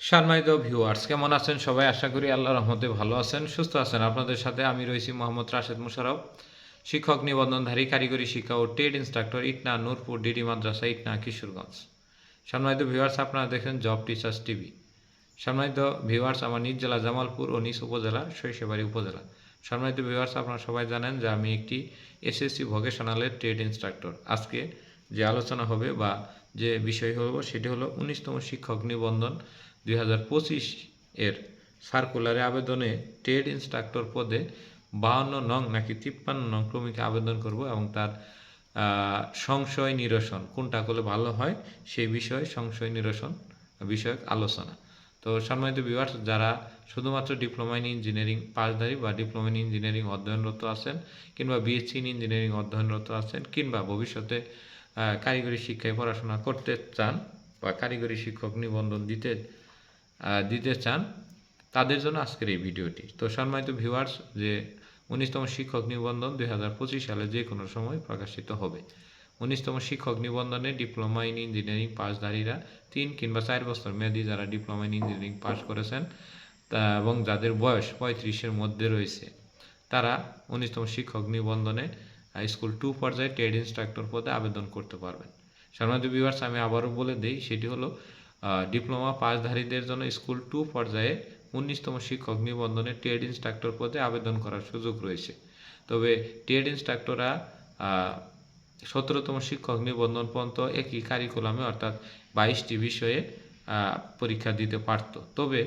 সম্মানিত ভিউয়ার্স কেমন আছেন সবাই? আশা করি আল্লাহ রহমতে ভালো আছেন, সুস্থ আছেন। আপনাদের সাথে আমি রয়েছি মোহাম্মদ রাশেদ মুশারফ, শিক্ষক, নিবন্ধনধারী, কারিগরি শিক্ষা ও trade instructor Itna Nurpur, DD মাদ্রাসা, ইটনা কিশোরগঞ্জ। সম্মানিত ভিউয়ার্স আপনারা দেখেন জব টিচার্স টিভি সম্মানিত ভিউয়ার্স আমার নিজ জেলা জামালপুর ও নিজ উপজেলা শৈশবাড়ি উপজেলা। সম্মানিত ভিউয়ার্স আপনারা সবাই জানেন যে আমি একটি এসএসসি ভোকেশনালের ট্রেড ইনস্ট্রাক্টর আজকে যে আলোচনা হবে বা যে বিষয় হলো সেটি হলো উনিশতম শিক্ষক নিবন্ধন দুই হাজার পঁচিশ এর সার্কুলারে আবেদনে ট্রেড ইনস্ট্রাক্টর পদে বাহান্ন নং নাকি তিপ্পান্ন নং ক্রমিকে আবেদন করব এবং তার সংশয় নিরসন, কোনটা করলে ভালো হয় সেই বিষয়ে সংশয় নিরসন বিষয়ক আলোচনা। তো সম্মানিত বিভার্স যারা শুধুমাত্র ডিপ্লোমা ইন ইঞ্জিনিয়ারিং পাসধারী বা ডিপ্লোমা ইন ইঞ্জিনিয়ারিং অধ্যয়নরত আছেন কিংবা বিএসসি ইন ইঞ্জিনিয়ারিং অধ্যয়নরত আছেন কিংবা ভবিষ্যতে কারিগরি শিক্ষায় পড়াশোনা করতে চান বা কারিগরি শিক্ষক নিবন্ধন দিতে দিতে চান, তাদের জন্য আজকের এই ভিডিওটি। তো সম্মানিত ভিউয়ার্স যে উনিশতম শিক্ষক নিবন্ধন দুই হাজার পঁচিশ সালে যে কোনো সময় প্রকাশিত হবে। উনিশতম শিক্ষক নিবন্ধনে ডিপ্লোমা ইন ইঞ্জিনিয়ারিং পাসধারীরা তিন কিংবা চার বছর মেয়াদী যারা ডিপ্লোমা ইন ইঞ্জিনিয়ারিং পাস করেছেন, তা এবং যাদের বয়স পঁয়ত্রিশের মধ্যে রয়েছে, তারা উনিশতম শিক্ষক নিবন্ধনে স্কুল টু পর্যায়ে ট্রেড ইনস্ট্রাক্টর পদে আবেদন করতে পারবেন। সম্মানিত ভিউয়ার্স আমি আবারও বলে দিই, সেটি হলো ডিপ্লোমা পাসধারীদের জন্য স্কুল টু পর্যায়ে উনিশতম শিক্ষক নিবন্ধনে ট্রেড ইনস্ট্রাক্টর পদে আবেদন করার সুযোগ রয়েছে। তবে ট্রেড ইনস্ট্রাক্টররা সতেরোতম শিক্ষক নিবন্ধন পর্যন্ত একই কারিকুলামে অর্থাৎ বাইশটি বিষয়ে পরীক্ষা দিতে পারত। তবে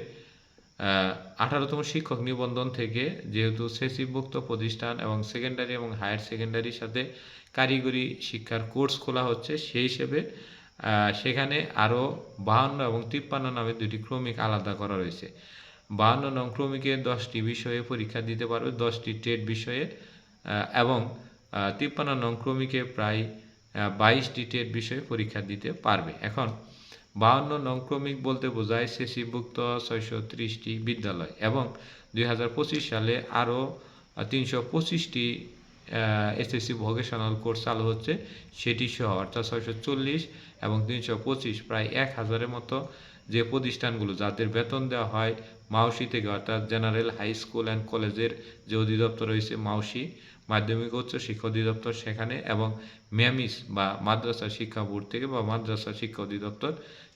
আঠারোতম শিক্ষক নিবন্ধন থেকে যেহেতু সেসিভুক্ত প্রতিষ্ঠান এবং সেকেন্ডারি এবং হায়ার সেকেন্ডারির সাথে কারিগরি শিক্ষার কোর্স খোলা হচ্ছে, সেই হিসেবে সেখানে আরও বাহান্ন এবং তিপ্পান্ন নামে দুটি ক্রমিক আলাদা করা রয়েছে। বাহান্ন নং ক্রমিকে দশটি বিষয়ে পরীক্ষা দিতে পারবে, দশটি ট্রেড বিষয়ে এবং তিপ্পান্ন নং ক্রমিকে প্রায় বাইশটি ট্রেড বিষয়ে পরীক্ষা দিতে পারবে। এখন, বাহান্ন নং ক্রমিক বলতে বোঝায় সেসিভুক্ত ছয়শো ত্রিশটি বিদ্যালয় এবং দুই হাজার পঁচিশ সালে আরও তিনশো পঁচিশটি এসএসসি ভোকেশনাল কোর্স চালু হচ্ছে সেটি সহ, অর্থাৎ ছয়শো চল্লিশ এবং তিনশো পঁচিশ, প্রায় এক হাজারের মতো যে প্রতিষ্ঠানগুলো যাদের বেতন দেওয়া হয় মাউসি থেকে, অর্থাৎ জেনারেল হাই স্কুল অ্যান্ড কলেজের যে অধিদপ্তর রয়েছে মাউসি, মাধ্যমিক উচ্চ শিক্ষা অধিদপ্তর সেখানে এবং ম্যামিস বা মাদ্রাসা শিক্ষা বোর্ড থেকে বা মাদ্রাসা শিক্ষা অধিদপ্তর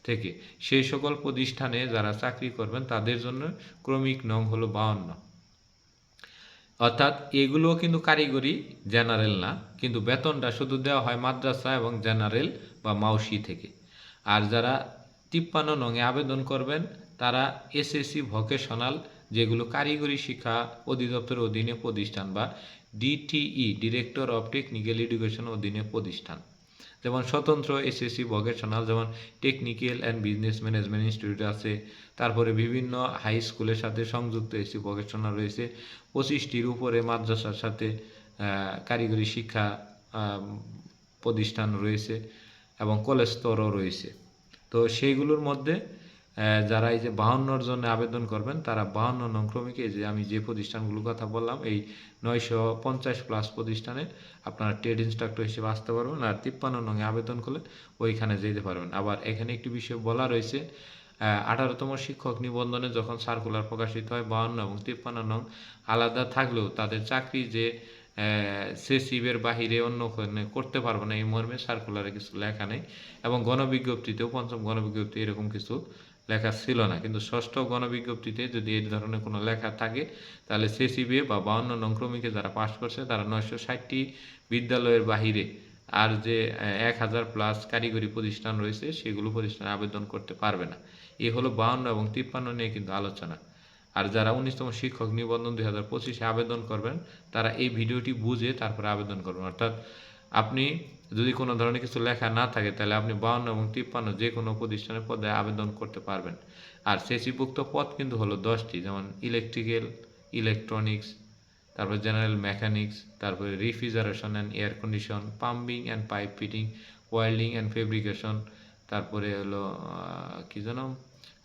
থেকে। সেই সকল প্রতিষ্ঠানে যারা চাকরি করবেন তাদের জন্য ক্রমিক নং হলো বাউন্ন। অর্থাৎ এগুলোও কিন্তু কারিগরি জেনারেল না, কিন্তু বেতনটা শুধু দেওয়া হয় মাদ্রাসা এবং জেনারেল বা মাউসি থেকে। আর যারা তিপ্পান্ন নঙে আবেদন করবেন, তারা এসএসসি ভোকেশনাল যেগুলো কারিগরি শিক্ষা অধিদপ্তরের অধীনে প্রতিষ্ঠান বা DTE director of technical education অধীনে প্রতিষ্ঠান। যেমন স্বতন্ত্র এসএসসি ভোকেশনাল যেমন technical and business management institute আছে। তারপরে বিভিন্ন হাই স্কুলের সাথে সংযুক্ত এসি ভোকেশনাল রয়েছে। পঁচিশটির উপরে মাদ্রাসার সাথে কারিগরি শিক্ষা প্রতিষ্ঠান রয়েছে এবং কলেজ স্তরও রয়েছে। তো সেইগুলোর মধ্যে যারা এই যে বাহান্নর জন্য আবেদন করবেন, তারা বাহান্ন নং ক্রমিকে যে আমি যে প্রতিষ্ঠানগুলোর কথা বললাম, এই নয়শো পঞ্চাশ প্লাস প্রতিষ্ঠানে আপনারা ট্রেড ইনস্ট্রাক্টর হিসেবে আসতে পারবেন আর তিপ্পান্ন নঙে আবেদন করলে ওইখানে যেতে পারবেন। আবার এখানে একটি বিষয় বলা রয়েছে আঠারোতম শিক্ষক নিবন্ধনে যখন সার্কুলার প্রকাশিত হয়, বাহান্ন এবং তিপ্পান্ন নং আলাদা থাকলেও তাদের চাকরি যে সেসিবের বাহিরে অন্য করতে পারবে না, এই মর্মে সার্কুলারে কিছু লেখা নেই এবং গণবিজ্ঞপ্তিতেও, পঞ্চম গণবিজ্ঞপ্তি এরকম কিছু লেখা ছিল না। কিন্তু ষষ্ঠ গণবিজ্ঞপ্তিতে যদি এই ধরনের কোনো লেখা থাকে, তাহলে সেসিবে বা বাউন্ন নং ক্রমিকে যারা পাশ করছে, তারা নয়শো ষাটটি বিদ্যালয়ের বাহিরে আর যে এক হাজার প্লাস কারিগরি প্রতিষ্ঠান রয়েছে, সেগুলো প্রতিষ্ঠানে আবেদন করতে পারবে না। এ হলো বাউন্ন এবং তিপ্পান্ন নিয়ে কিন্তু আলোচনা। আর যারা উনিশতম শিক্ষক নিবন্ধন দুই হাজার পঁচিশে আবেদন করবেন, তারা এই ভিডিওটি বুঝে তারপরে আবেদন করবেন। অর্থাৎ আপনি যদি কোনো ধরনের কিছু লেখা না থাকে, তাহলে আপনি বাউন্ন এবং তিপ্পান্ন যে কোনো প্রতিষ্ঠানের পদে আবেদন করতে পারবেন। আর সেচিভুক্ত পদ কিন্তু হলো দশটি, যেমন ইলেকট্রিক্যাল ইলেকট্রনিক্স তারপর জেনারেল মেকানিক্স তারপরে refrigeration and air condition pumping and pipe fitting welding and fabrication তারপরে হলো কী যেন,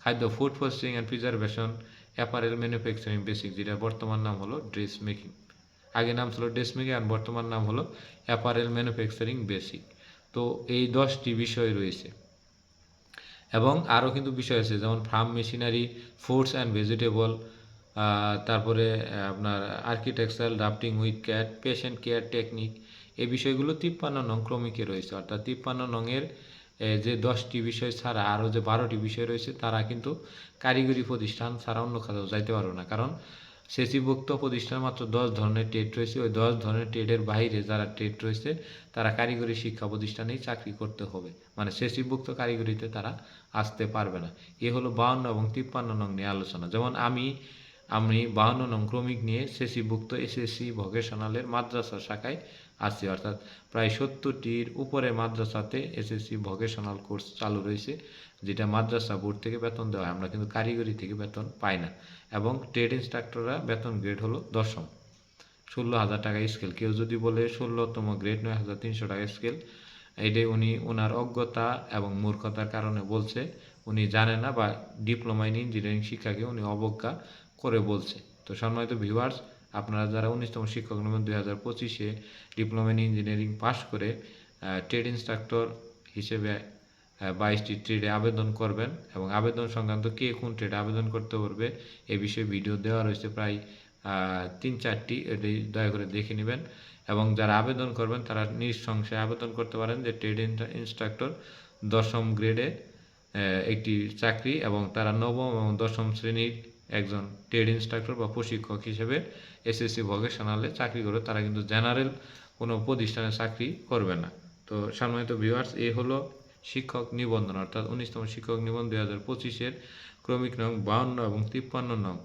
খাদ্য food processing and preservation apparel manufacturing basic যেটা বর্তমান নাম হলো ড্রেস মেকিং আগে নাম ছিল ড্রেস মেকিং আর বর্তমান নাম হলো অ্যাপারেল ম্যানুফ্যাকচারিং বেসিক তো এই দশটি বিষয় রয়েছে। এবং আরও কিন্তু বিষয় আছে, যেমন farm machinery foods and vegetable তারপরে আপনার architectural drafting with CAD patient care technique এই বিষয়গুলো তিপ্পান্ন নং ক্রমিকে রয়েছে। অর্থাৎ তিপ্পান্ন নংয়ের যে দশটি বিষয় ছাড়া আরও যে বারোটি বিষয় রয়েছে, তারা কিন্তু কারিগরি প্রতিষ্ঠান ছাড়া অন্য কোথাও যাইতে পারবে না। কারণ সেচিভুক্ত প্রতিষ্ঠান মাত্র দশ ধরনের ট্রেড রয়েছে। ওই দশ ধরনের ট্রেডের বাইরে যারা ট্রেড রয়েছে, তারা কারিগরি শিক্ষা প্রতিষ্ঠানেই চাকরি করতে হবে। মানে সেচিভুক্ত কারিগরিতে তারা আসতে পারবে না। এ হলো বাউন্ন এবং তিপ্পান্ন নং নিয়ে আলোচনা। যেমন আমি আমি বাহান্ন নং ক্রমিক নিয়ে সেসিভুক্ত এসএসসি ভোকেশনালের মাদ্রাসা শাখায় আছি, অর্থাৎ প্রায় সত্তরটির উপরে মাদ্রাসাতে এসএসসি ভোকেশনাল কোর্স চালু রয়েছে, যেটা মাদ্রাসা বোর্ড থেকে বেতন দেওয়া হয়। আমরা কিন্তু কারিগরি থেকে বেতন পাই না, এবং ট্রেড ইনস্ট্রাক্টররা বেতন গ্রেড হলো দশম। ষোলো হাজার টাকা স্কেল। কেউ যদি বলে ষোলোতম গ্রেড নয়, হাজার তিনশো টাকা স্কেল। এটাই উনি ওনার অজ্ঞতা এবং মূর্খতার কারণে বলছে, উনি জানে না বা ডিপ্লোমা ইন ইঞ্জিনিয়ারিং শিক্ষাকে উনি অবজ্ঞা করে বলছে। তো সম্মানিত ভিউয়ার্স আপনারা যারা উনিশতম শিক্ষক নিবন্ধন দুই হাজার পঁচিশে ডিপ্লোমা ইন ইঞ্জিনিয়ারিং পাশ করে ট্রেড ইনস্ট্রাক্টর হিসেবে বাইশটি ট্রেডে আবেদন করবেন এবং আবেদন সংক্রান্ত কে কোন ট্রেডে আবেদন করতে পারবে এ বিষয়ে ভিডিও দেওয়া রয়েছে প্রায় তিন চারটি, এটি দয়া করে দেখে নেবেন। এবং যারা আবেদন করবেন, তারা নিঃসংশয়ে আবেদন করতে পারেন যে ট্রেড ইনস্ট্রাক্টর দশম গ্রেডে একটি চাকরি এবং তারা নবম এবং দশম শ্রেণির একজন ট্রেড ইনস্ট্রাক্টর বা প্রশিক্ষক হিসেবে এসএসসি ভোকেশনালে চাকরি করে, তারা কিন্তু জেনারেল কোনো প্রতিষ্ঠানে চাকরি করবে না। তো সম্মানিত ভিউয়ার্স এ হলো শিক্ষক নিবন্ধন, অর্থাৎ উনিশতম শিক্ষক নিবন্ধন দুই হাজার পঁচিশের ক্রমিক নং বাউন্ন এবং তিপ্পান্ন নং,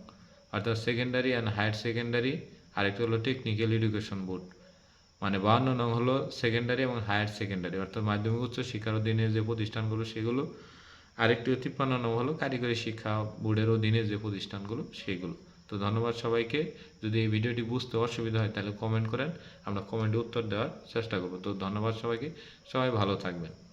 অর্থাৎ সেকেন্ডারি অ্যান্ড হায়ার সেকেন্ডারি আরেকটি হলো টেকনিক্যাল এডুকেশন বোর্ড মানে বাউন্ন নং হলো সেকেন্ডারি এবং হায়ার সেকেন্ডারি অর্থাৎ মাধ্যমিক উচ্চ শিক্ষার অধীনে যে প্রতিষ্ঠানগুলো, সেগুলো আরেকটি তিপ্পান্ন নং হলো কারিগরি শিক্ষা বোর্ডের অধীনে যে প্রতিষ্ঠানগুলো, সেইগুলো। তো ধন্যবাদ সবাইকে। যদি এই ভিডিওটি বুঝতে অসুবিধা হয় তাহলে কমেন্ট করেন, আমরা কমেন্টে উত্তর দেওয়ার চেষ্টা করব। তো ধন্যবাদ সবাইকে। সবাই ভালো থাকবেন।